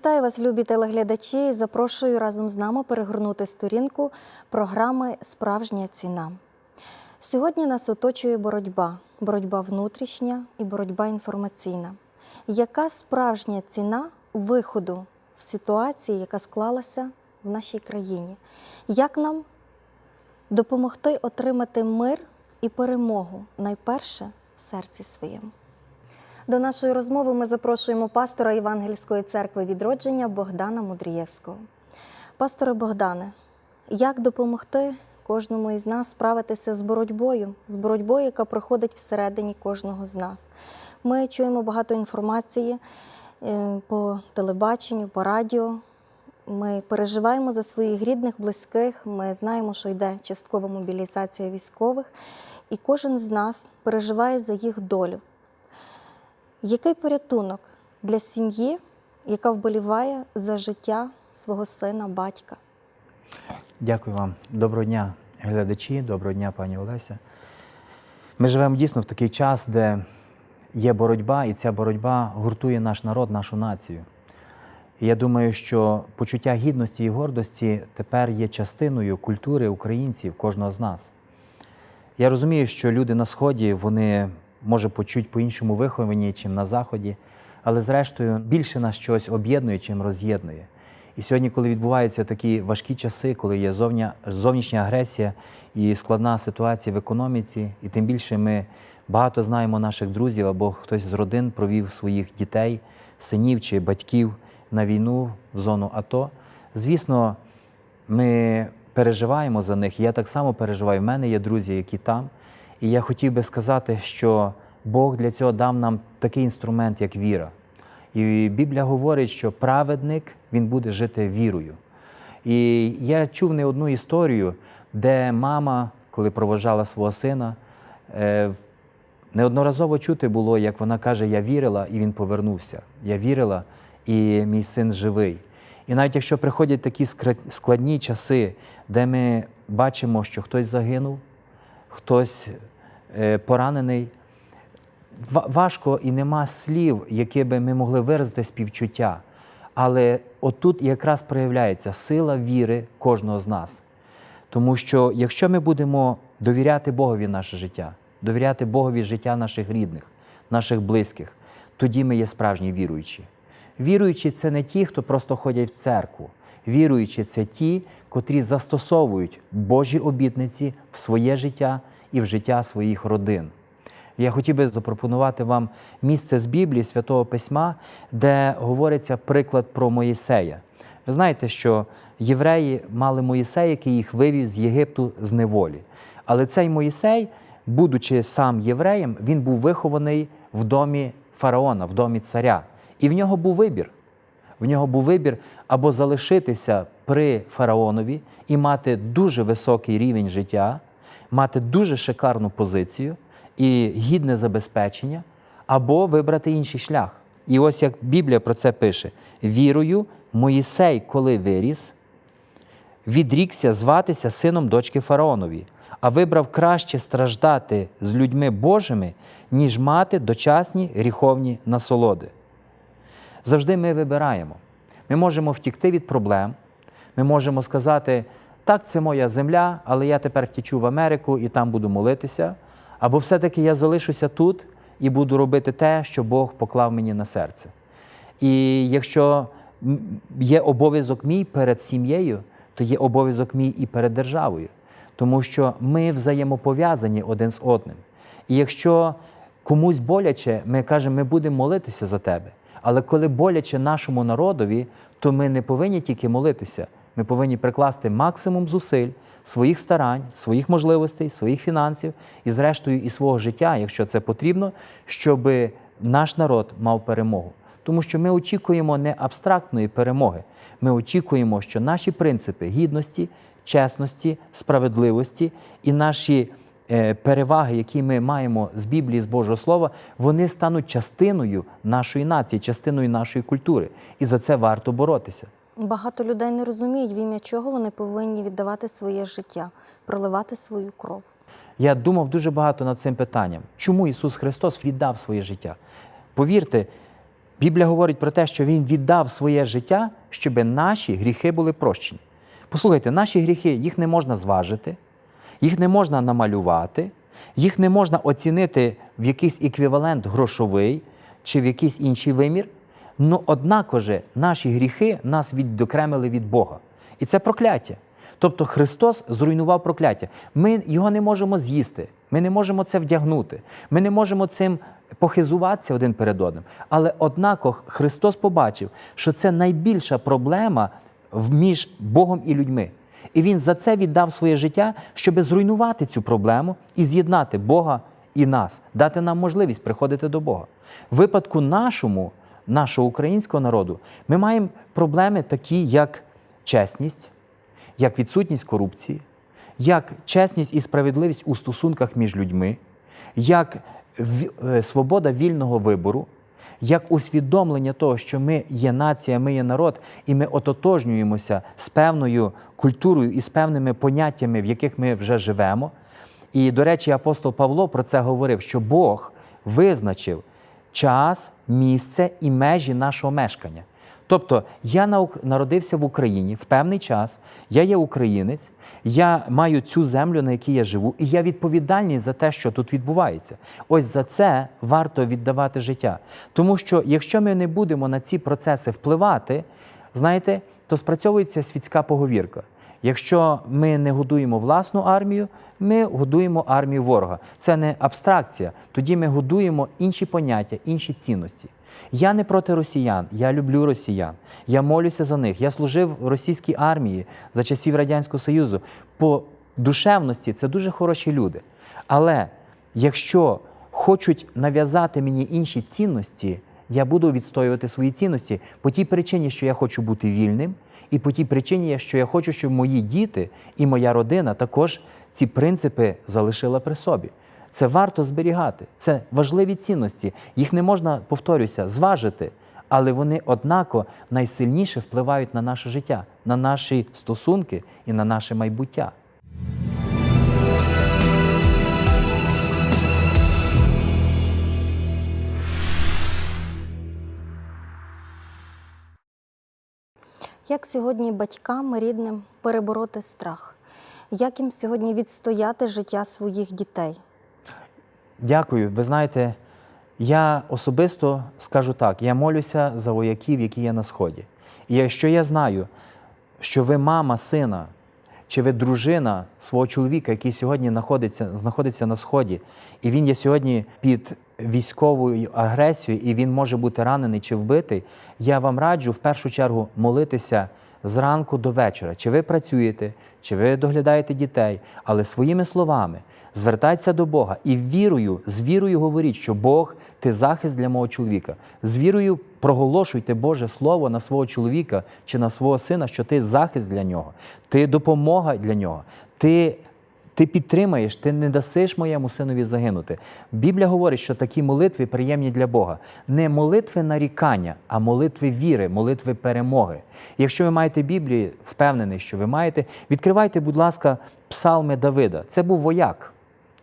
Вітаю вас, любі телеглядачі. Запрошую разом з нами перегорнути сторінку програми Справжня ціна. Сьогодні нас оточує боротьба, боротьба внутрішня і боротьба інформаційна. Яка справжня ціна виходу в ситуації, яка склалася в нашій країні? Як нам допомогти отримати мир і перемогу найперше в серці своєму? До нашої розмови ми запрошуємо пастора Євангельської церкви відродження Богдана Мудрієвського. Пасторе Богдане, як допомогти кожному із нас справитися з боротьбою, з боротьбою, яка проходить всередині кожного з нас? Ми чуємо багато інформації е, по телебаченню, по радіо. Ми переживаємо за своїх рідних, близьких. Ми знаємо, що йде часткова мобілізація військових, і кожен з нас переживає за їх долю. Який порятунок для сім'ї, яка вболіває за життя свого сина, батька? Дякую вам. Доброго дня, глядачі, доброго дня, пані Олеся. Ми живемо дійсно в такий час, де є боротьба, і ця боротьба гуртує наш народ, нашу націю. І я думаю, що почуття гідності і гордості тепер є частиною культури українців, кожного з нас. Я розумію, що люди на Сході, вони може почуть по-іншому виховані, чим на Заході, але зрештою більше нас щось об'єднує, чим роз'єднує. І сьогодні, коли відбуваються такі важкі часи, коли є зовня, зовнішня агресія і складна ситуація в економіці, і тим більше ми багато знаємо наших друзів або хтось з родин провів своїх дітей, синів чи батьків на війну в зону АТО. Звісно, ми переживаємо за них. Я так само переживаю. В мене є друзі, які там. І я хотів би сказати, що Бог для цього дав нам такий інструмент, як віра. І Біблія говорить, що праведник він буде жити вірою. І я чув не одну історію, де мама, коли провожала свого сина, е, неодноразово чути було, як вона каже: Я вірила, і він повернувся. Я вірила, і мій син живий. І навіть якщо приходять такі складні часи, де ми бачимо, що хтось загинув, хтось е, поранений, важко і нема слів, які би ми могли виразити співчуття. Але отут якраз проявляється сила віри кожного з нас. Тому що якщо ми будемо довіряти Богові наше життя, довіряти Богові життя наших рідних, наших близьких, тоді ми є справжні віруючі. Віруючі це не ті, хто просто ходять в церкву. Віруючі це ті, котрі застосовують Божі обітниці в своє життя і в життя своїх родин. Я хотів би запропонувати вам місце з Біблії, Святого Письма, де говориться приклад про Моїсея. Ви знаєте, що євреї мали Моїсея, який їх вивів з Єгипту з неволі. Але цей Моїсей, будучи сам євреєм, він був вихований в домі фараона, в домі царя. І в нього був вибір. В нього був вибір або залишитися при фараонові і мати дуже високий рівень життя, мати дуже шикарну позицію і гідне забезпечення, або вибрати інший шлях. І ось як Біблія про це пише: вірою, Моїсей, коли виріс, відрікся зватися сином дочки фараонові, а вибрав краще страждати з людьми Божими, ніж мати дочасні гріховні насолоди. Завжди ми вибираємо. Ми можемо втікти від проблем, ми можемо сказати, так, це моя земля, але я тепер втічу в Америку і там буду молитися. Або все-таки я залишуся тут і буду робити те, що Бог поклав мені на серце. І якщо є обов'язок мій перед сім'єю, то є обов'язок мій і перед державою, тому що ми взаємопов'язані один з одним. І якщо комусь боляче, ми кажемо, ми будемо молитися за тебе. Але коли боляче нашому народові, то ми не повинні тільки молитися. Ми повинні прикласти максимум зусиль, своїх старань, своїх можливостей, своїх фінансів і, зрештою, і свого життя, якщо це потрібно, щоб наш народ мав перемогу. Тому що ми очікуємо не абстрактної перемоги. Ми очікуємо, що наші принципи гідності, чесності, справедливості і наші переваги, які ми маємо з Біблії, з Божого Слова, вони стануть частиною нашої нації, частиною нашої культури. І за це варто боротися. Багато людей не розуміють, в ім'я чого вони повинні віддавати своє життя, проливати свою кров. Я думав дуже багато над цим питанням. Чому Ісус Христос віддав своє життя? Повірте, Біблія говорить про те, що Він віддав своє життя, щоб наші гріхи були прощені. Послухайте, наші гріхи їх не можна зважити, їх не можна намалювати, їх не можна оцінити в якийсь еквівалент грошовий чи в якийсь інший вимір. Ну, однако же наші гріхи нас відокремили від Бога. І це прокляття. Тобто Христос зруйнував прокляття. Ми його не можемо з'їсти, ми не можемо це вдягнути, ми не можемо цим похизуватися один перед одним. Але однако Христос побачив, що це найбільша проблема між Богом і людьми. І Він за це віддав своє життя, щоб зруйнувати цю проблему і з'єднати Бога і нас, дати нам можливість приходити до Бога. В випадку нашому, нашого українського народу, ми маємо проблеми такі, як чесність, як відсутність корупції, як чесність і справедливість у стосунках між людьми, як е, свобода вільного вибору, як усвідомлення того, що ми є нація, ми є народ, і ми ототожнюємося з певною культурою і з певними поняттями, в яких ми вже живемо. І, до речі, апостол Павло про це говорив, що Бог визначив час, місце і межі нашого мешкання. Тобто я народився в Україні в певний час, я є українець, я маю цю землю, на якій я живу, і я відповідальний за те, що тут відбувається. Ось за це варто віддавати життя. Тому що якщо ми не будемо на ці процеси впливати, знаєте, то спрацьовується світська поговірка. Якщо ми не годуємо власну армію, ми годуємо армію ворога. Це не абстракція. Тоді ми годуємо інші поняття, інші цінності. Я не проти росіян, я люблю росіян. Я молюся за них. Я служив в російській армії за часів Радянського Союзу. По душевності це дуже хороші люди. Але якщо хочуть нав'язати мені інші цінності, я буду відстоювати свої цінності по тій причині, що я хочу бути вільним, і по тій причині, що я хочу, щоб мої діти і моя родина також ці принципи залишила при собі. Це варто зберігати. Це важливі цінності. Їх не можна, повторюся, зважити, але вони однако найсильніше впливають на наше життя, на наші стосунки і на наше майбуття. Як сьогодні батькам рідним перебороти страх? Як їм сьогодні відстояти життя своїх дітей? Дякую. Ви знаєте, я особисто скажу так: я молюся за вояків, які є на сході. І якщо я знаю, що ви мама сина, чи ви дружина свого чоловіка, який сьогодні знаходиться, знаходиться на сході, і він є сьогодні під військовою агресією, і він може бути ранений чи вбитий, я вам раджу в першу чергу молитися зранку до вечора. Чи ви працюєте, чи ви доглядаєте дітей, але своїми словами звертайтеся до Бога і вірою, з вірою говоріть, що Бог ти захист для мого чоловіка. З вірою проголошуйте Боже Слово на свого чоловіка чи на свого сина, що ти захист для нього, ти допомога для нього. Ти ти підтримаєш, ти не дасиш моєму синові загинути. Біблія говорить, що такі молитви приємні для Бога. Не молитви нарікання, а молитви віри, молитви перемоги. Якщо ви маєте Біблію, впевнений, що ви маєте, відкривайте, будь ласка, псалми Давида. Це був вояк.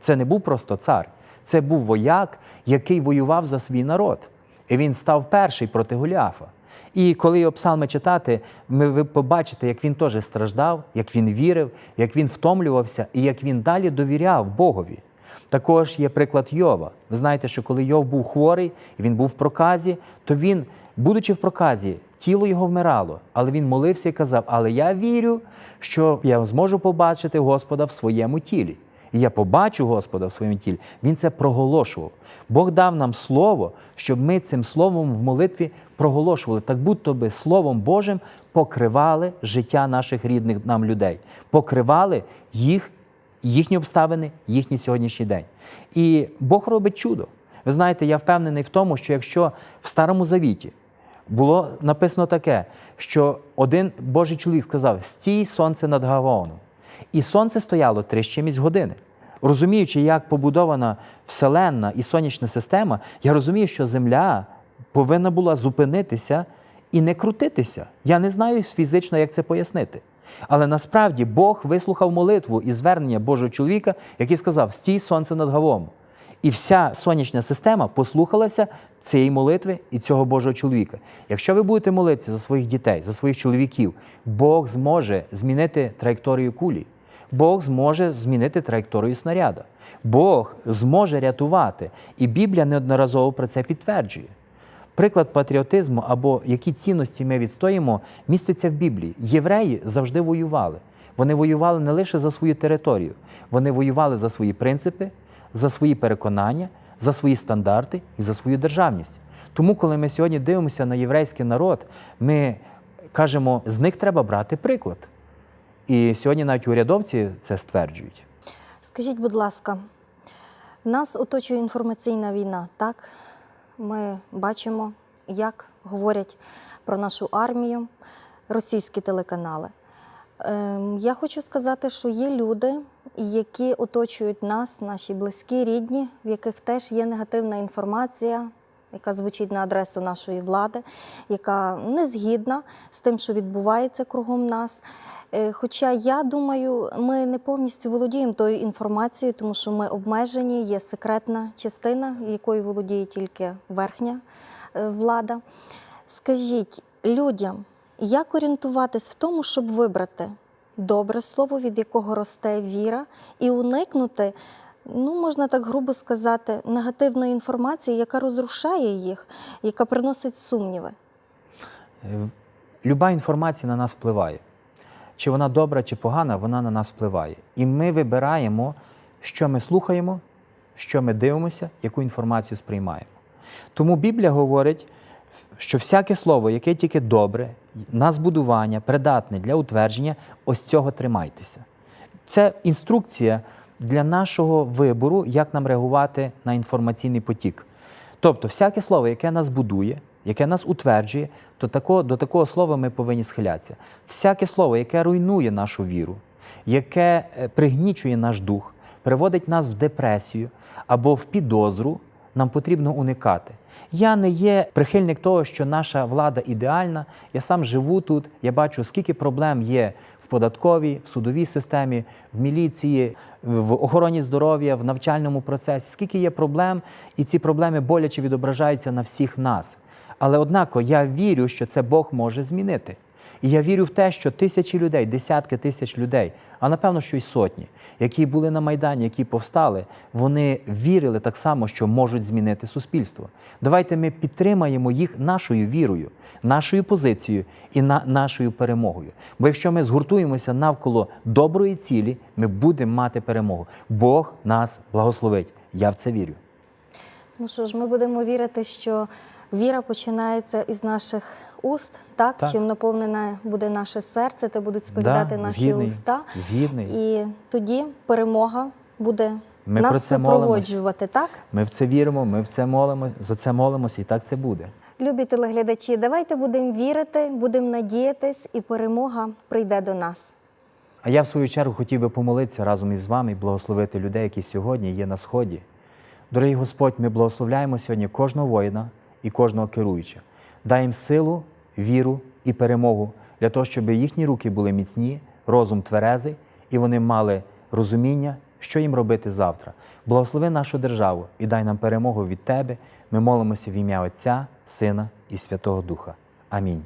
Це не був просто цар. Це був вояк, який воював за свій народ. І він став перший проти Голіафа. І коли його псалми читати, ми ви побачите, як він теж страждав, як він вірив, як він втомлювався і як він далі довіряв Богові. Також є приклад Йова. Ви знаєте, що коли Йов був хворий, він був в проказі, то він, будучи в проказі, тіло його вмирало, але він молився і казав: Але я вірю, що я зможу побачити Господа в своєму тілі. І я побачу Господа в своєму тілі. Він це проголошував. Бог дав нам слово, щоб ми цим словом в молитві проголошували, так будто би Словом Божим покривали життя наших рідних нам людей, покривали їх, їхні обставини, їхній сьогоднішній день. І Бог робить чудо. Ви знаєте, я впевнений в тому, що якщо в Старому Завіті було написано таке, що один Божий чоловік сказав: стій сонце над Гаваоном. І сонце стояло три з чимось години. Розуміючи, як побудована вселенна і сонячна система, я розумію, що Земля повинна була зупинитися і не крутитися. Я не знаю фізично, як це пояснити. Але насправді Бог вислухав молитву і звернення Божого чоловіка, який сказав: Стій сонце над Гавом. І вся сонячна система послухалася цієї молитви і цього Божого чоловіка. Якщо ви будете молитися за своїх дітей, за своїх чоловіків, Бог зможе змінити траєкторію кулі. Бог зможе змінити траєкторію снаряда. Бог зможе рятувати. І Біблія неодноразово про це підтверджує. Приклад патріотизму або які цінності ми відстоїмо, міститься в Біблії. Євреї завжди воювали. Вони воювали не лише за свою територію, вони воювали за свої принципи, за свої переконання, за свої стандарти і за свою державність. Тому, коли ми сьогодні дивимося на єврейський народ, ми кажемо, з них треба брати приклад. І сьогодні навіть урядовці це стверджують. Скажіть, будь ласка, нас оточує інформаційна війна, так? Ми бачимо, як говорять про нашу армію російські телеканали. Ем, Я хочу сказати, що є люди, які оточують нас, наші близькі, рідні, в яких теж є негативна інформація, яка звучить на адресу нашої влади, яка не згідна з тим, що відбувається кругом нас. Е, Хоча я думаю, ми не повністю володіємо тою інформацією, тому що ми обмежені, є секретна частина, якою володіє тільки верхня е, влада. Скажіть людям, як орієнтуватись в тому, щоб вибрати добре слово, від якого росте віра, і уникнути, ну можна так грубо сказати, негативної інформації, яка розрушає їх, яка приносить сумніви. Е, Люба інформація на нас впливає. Чи вона добра, чи погана, вона на нас впливає. І ми вибираємо, що ми слухаємо, що ми дивимося, яку інформацію сприймаємо. Тому Біблія говорить, що всяке слово, яке тільки добре, на збудування, придатне для утвердження, ось цього тримайтеся. Це інструкція для нашого вибору, як нам реагувати на інформаційний потік. Тобто, всяке слово, яке нас будує, яке нас утверджує, то тако, до такого слова ми повинні схилятися. Всяке слово, яке руйнує нашу віру, яке е, пригнічує наш дух, приводить нас в депресію або в підозру, нам потрібно уникати. Я не є прихильник того, що наша влада ідеальна. Я сам живу тут, я бачу, скільки проблем є в податковій, в судовій системі, в міліції, в охороні здоров'я, в навчальному процесі, скільки є проблем, і ці проблеми боляче відображаються на всіх нас. Але однако я вірю, що це Бог може змінити. І я вірю в те, що тисячі людей, десятки тисяч людей, а напевно, що й сотні, які були на Майдані, які повстали, вони вірили так само, що можуть змінити суспільство. Давайте ми підтримаємо їх нашою вірою, нашою позицією і на нашою перемогою. Бо якщо ми згуртуємося навколо доброї цілі, ми будемо мати перемогу. Бог нас благословить. Я в це вірю. Ну що ж, ми будемо вірити, що віра починається із наших уст, так? Так. Чим наповнене буде наше серце, те будуть сповідати Да, наші згідний, уста. Згідний. І тоді перемога буде Ми про нас це молимось. супроводжувати, так? Ми в це віримо, ми в це молимося, за це молимося, і так це буде. Любі телеглядачі, давайте будемо вірити, будемо надіятись, і перемога прийде до нас. А я в свою чергу хотів би помолитися разом із вами і благословити людей, які сьогодні є на сході. Дорогий Господь, ми благословляємо сьогодні кожного воїна і кожного керуюча. Дай їм силу, віру і перемогу для того, щоб їхні руки були міцні, розум тверезий, і вони мали розуміння, що їм робити завтра. Благослови нашу державу і дай нам перемогу від Тебе. Ми молимося в ім'я Отця, Сина і Святого Духа. Амінь.